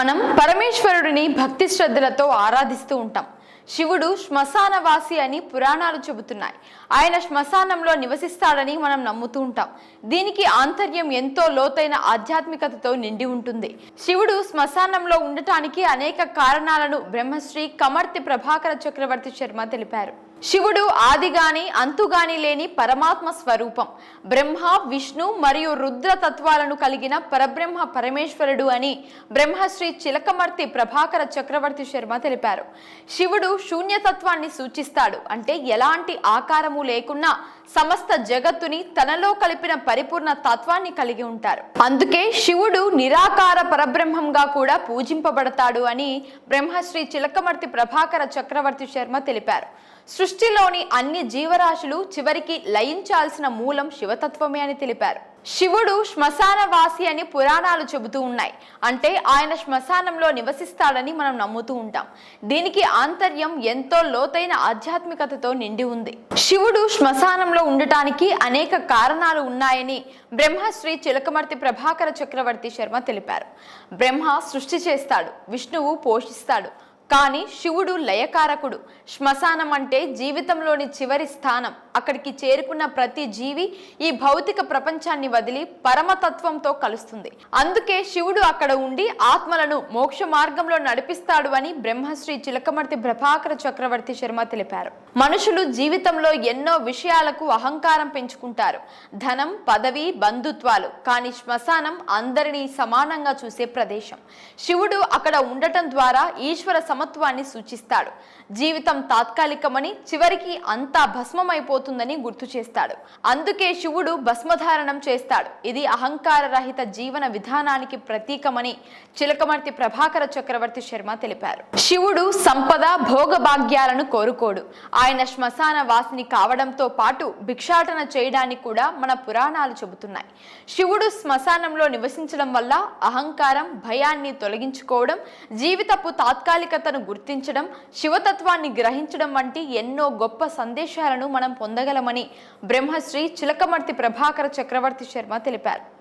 మనం పరమేశ్వరుడిని భక్తి శ్రద్ధలతో ఆరాధిస్తూ ఉంటాం. శివుడు శ్మశానవాసి అని పురాణాలు చెబుతున్నాయి. ఆయన శ్మశానంలో నివసిస్తాడని మనం నమ్ముతూ ఉంటాం. దీనికి ఆంతర్యం ఎంతో లోతైన ఆధ్యాత్మికతతో నిండి ఉంటుంది. శివుడు శ్మశానంలో ఉండటానికి అనేక కారణాలను బ్రహ్మశ్రీ కమర్తి ప్రభాకర చక్రవర్తి శర్మ తెలిపారు. శివుడు ఆదిగాని అంతుగాని లేని పరమాత్మ స్వరూపం. బ్రహ్మ విష్ణు మరియు రుద్ర తత్వాలను కలిగిన పరబ్రహ్మ పరమేశ్వరుడు అని బ్రహ్మశ్రీ చిలకమర్తి ప్రభాకర చక్రవర్తి శర్మ తెలిపారు. శివుడు శూన్యతత్వాన్ని సూచిస్తాడు. అంటే ఎలాంటి ఆకారము లేకున్నా సమస్త జగత్తుని తనలో కలిపిన పరిపూర్ణ తత్వాన్ని కలిగి ఉంటారు. అందుకే శివుడు నిరాకార పరబ్రహ్మంగా కూడా పూజింపబడతాడు అని బ్రహ్మశ్రీ చిలకమర్తి ప్రభాకర చక్రవర్తి శర్మ తెలిపారు. సృష్టిలోని అన్ని జీవరాశులు చివరికి లయించాల్సిన మూలం శివతత్వమే అని తెలిపారు. శివుడు శ్మశానవాసి అని పురాణాలు చెబుతూ ఉన్నాయి. అంటే ఆయన శ్మశానంలో నివసిస్తాడని మనం నమ్ముతూ ఉంటాం. దీనికి ఆంతర్యం ఎంతో లోతైన ఆధ్యాత్మికతతో నిండి ఉంది. శివుడు శ్మశానంలో ఉండటానికి అనేక కారణాలు ఉన్నాయని బ్రహ్మశ్రీ చిలకమర్తి ప్రభాకర చక్రవర్తి శర్మ తెలిపారు. బ్రహ్మ సృష్టి చేస్తాడు విష్ణువు పోషిస్తాడు కానీ శివుడు లయకారకుడు. శ్మశానం అంటే జీవితంలోని చివరి స్థానం. అక్కడికి చేరుకున్న ప్రతి జీవి ఈ భౌతిక ప్రపంచాన్ని వదిలి పరమతత్వంతో కలుస్తుంది. అందుకే శివుడు అక్కడ ఉండి ఆత్మలను మోక్ష మార్గంలో నడిపిస్తాడు అని బ్రహ్మశ్రీ చిలకమర్తి ప్రభాకర చక్రవర్తి శర్మ తెలిపారు. మనుషులు జీవితంలో ఎన్నో విషయాలకు అహంకారం పెంచుకుంటారు. ధనం పదవి బంధుత్వాలు కానీ శ్మశానం అందరినీ సమానంగా చూసే ప్రదేశం. శివుడు అక్కడ ఉండటం ద్వారా ఈశ్వర సమత్వాన్ని సూచిస్తాడు. జీవితం తాత్కాలికమని చివరికి అంతా పోతుందని గుర్తు చేస్తాడు. అందుకే శివుడు భస్మధారణం చేస్తాడు. ఇది అహంకార రహిత జీవన విధానానికి ప్రతీకమని చిలకమర్తి ప్రభాకర చక్రవర్తి శర్మ తెలిపారు. శివుడు సంపద భోగభాగ్యాలను కోరుకోడు. ఆయన శ్మశాన వాసిని కావడంతో పాటు భిక్షాటన చేయడానికి కూడా మన పురాణాలు చెబుతున్నాయి. శివుడు శ్మశానంలో నివసించడం వల్ల అహంకారం భయాన్ని తొలగించుకోవడం జీవితపు తాత్కాలికతను గుర్తించడం శివతత్వాన్ని గ్రహించడం వంటి ఎన్నో గొప్ప సందేశాలను మనం పొందగలమని బ్రహ్మశ్రీ చిలకమర్తి ప్రభాకర చక్రవర్తి శర్మ తెలిపారు.